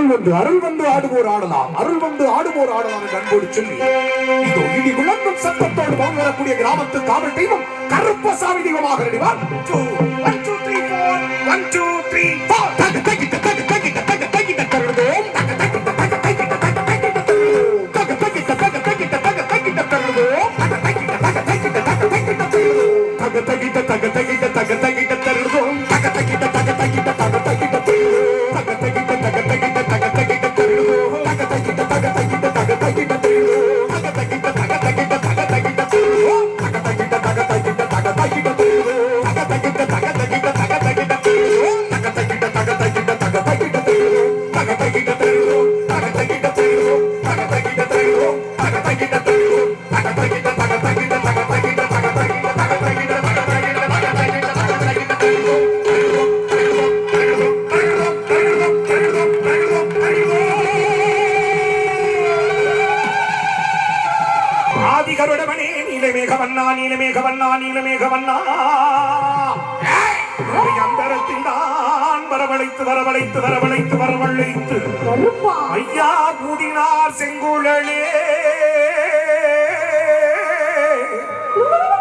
அருள் வந்து அருள் வந்து ஆடுவோர் ஆடலாம் அருள் வந்து ஆடுவோர் ஆடலாம் என்று சொல்லி இதோ இடி விளங்கும் சத்தத்தோடு வாழ்ந்து கிராமத்து காவல் தெய்வம் கருப்பசாமி தெய்வமாக நடிவார் one two three four one two three four தகு தகிட்ட தகு தகிட்ட தகு தகிட்ட தருடுவோம் தகு தகிட்ட தகு தகிட்ட தகு தகிட்ட தகு தகிட்ட தகு தகிட்ட கருடவனே நீலமேகவண்ணா நீலமேகவண்ணா நீலமேகவண்ணா. அந்தரத்தில் தான் வரவழைத்து வரவழைத்து வரவழைத்து வரவழைத்து. ஐயா கூடினார் செங்குழலே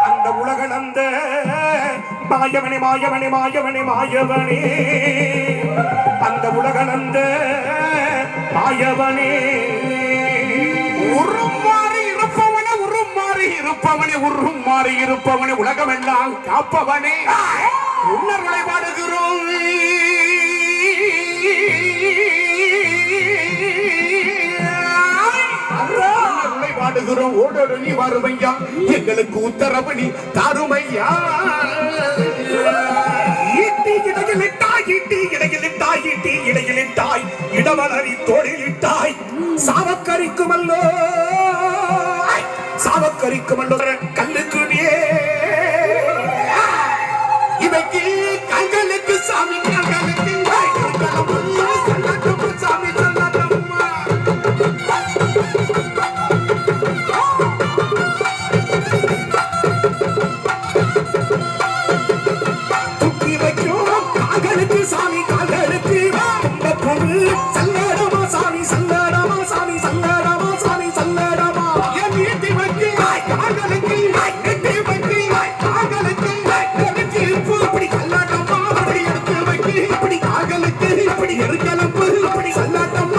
அந்த உலகளந்த மாயவனே மாயவனே மாயவனே மாயவனே. அந்த உலகளந்த மாயவனே. ஒரு இருப்பவனே உருகும் மாறி இருப்பவனே உலகம் எல்லாம் காப்பவனே உன்னர்களை பாடுகிறோம் பாடுகிறோம் ஓடொடனி வருமையா எங்களுக்கு உத்தரவு நீ தாருமையா? ஈட்டி இடையிலிட்டாய் ஈட்டி இடையிலிட்டாய் ஈட்டி இடையிலிட்டாய் இடவளரி தோழிலிட்டாய் சாவக்கரிக்குமல்லோ. Mendoza. அப்படி எருக்கலப்பு அப்படி சல்லாட்டம்.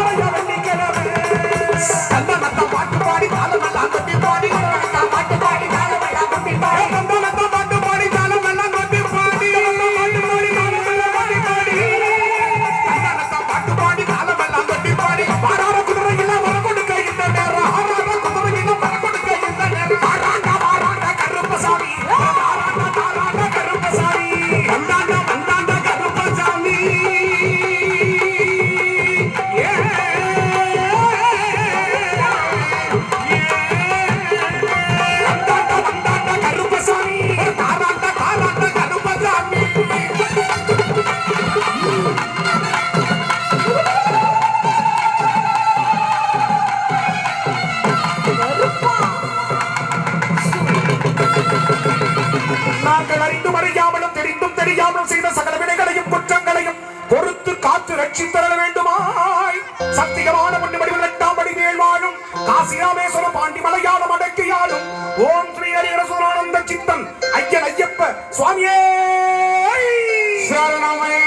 நாங்கள் அறிந்தும் அறியாமலும் தெரிந்தும் தெரியாமலும் செய்த சகல வினைகளையும் குற்றங்களையும் பொறுத்து காத்து ரட்சித்தரல வேண்டுமாய். சத்தியமான பொண்ணு வடிவில் எட்டாம் படி வேள்வாழும் காசிராமேஸ்வர பாண்டி மலையாளம் அடக்கியாலும் ஓம் ஸ்ரீ ஹரிஹரசுரானந்த சித்தன் ஐயன் ஐயப்ப சுவாமியே! சரணமே